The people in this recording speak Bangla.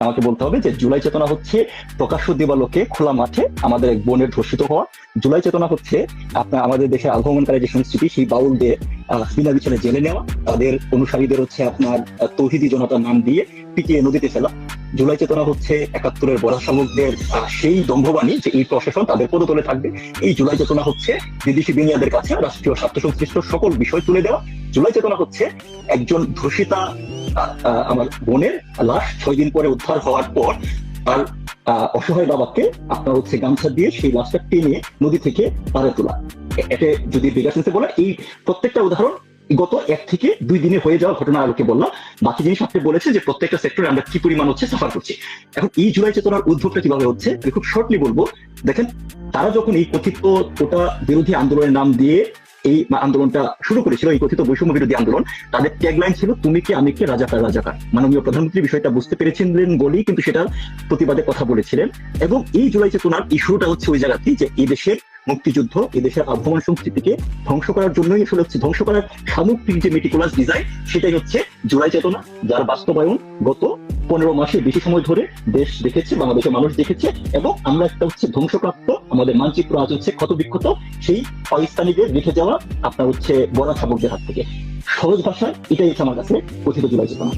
আমাকে বলতে হবে যে জুলাই চেতনা হচ্ছে প্রকাশ্য দেবালোকে খোলা মাঠে আমাদের এক বোনের ধর্ষিত হওয়া। জুলাই চেতনা হচ্ছে আপনার আমাদের দেশের আগমনকারী যে সংস্কৃতি, সেই বাউলদের বিনা বিচারে জেলে নেওয়া। তাদের অনুসারীদের হচ্ছে আপনার তৌহিদি জনতার নাম দিয়ে পিটিয়ে নদীতে ফেলা। জুলাই চেতনা হচ্ছে একাত্তরের বড় শাসকদের সেই দম্ভবাণী যে এই প্রশাসন তাদের পদতলে থাকবে। এই জুলাই চেতনা হচ্ছে বিদেশি বিনিয়াদের কাছে রাষ্ট্রীয় স্বার্থ সংশ্লিষ্ট সকল বিষয় তুলে দেওয়া। জুলাই চেতনা হচ্ছে একজন ধর্ষিতা আমার বোনের লাশ ছয় দিন পরে উদ্ধার হওয়ার পর তার অসহায় বাবাকে আপনার হচ্ছে গামছা দিয়ে সেই লাশটা টেনে নদী থেকে পারে তোলা। এতে যদি বিঘা সেন্সে বলে, এই প্রত্যেকটা উদাহরণ গত এক থেকে দুই দিনে হয়ে যাওয়া ঘটনা আলোকে বললাম। বাকি জিনিস আপনি বলেছে যে প্রত্যেকটা সেক্টরে আমরা কি পরিমাণ হচ্ছে সাফার করছি। এখন এই জুলাই চেতনার উদ্ভবটা কীভাবে হচ্ছে, আমি খুব শর্টলি বলব। দেখেন, তারা যখন এই কথিত কোটা বিরোধী আন্দোলনের নাম দিয়ে এই আন্দোলনটা শুরু করেছিল, এই কথিত বৈষম্য বিরোধী আন্দোলন। তাদের ট্যাগলাইন ছিল, তুমি কি, আমি কি, রাজাকার রাজাকার। মাননীয় প্রধানমন্ত্রী বিষয়টা বুঝতে পেরেছিলেন বলেই কিন্তু সেটা প্রতিবাদে কথা বলেছিলেন। এবং এই জুলাই চেতনার ইস্যুটা হচ্ছে ওই জায়গাতেই যে এই দেশের মুক্তিযুদ্ধ এই দেশের আভ্যমান সংস্কৃতিকে ধ্বংস করার জন্যই আসলে হচ্ছে, ধ্বংস করার সামগ্রিক যে মেটিকুলাস ডিজাইন সেটাই হচ্ছে জুলাই চেতনা, যার বাস্তবায়ন গত পনেরো মাসে বেশি সময় ধরে দেশ দেখেছে, বাংলাদেশের মানুষ দেখেছে, এবং আমরা একটা হচ্ছে ধ্বংসপ্রাপ্ত আমাদের মানচিত্র আজ হচ্ছে ক্ষত বিক্ষত সেই পাকিস্তানিদের রেখে যাওয়া আপনার হচ্ছে বড় শাবকদের হাত থেকে। সহজ ভাষায় এটাই হচ্ছে আমার কাছে কথিত জুলাই চেতনা।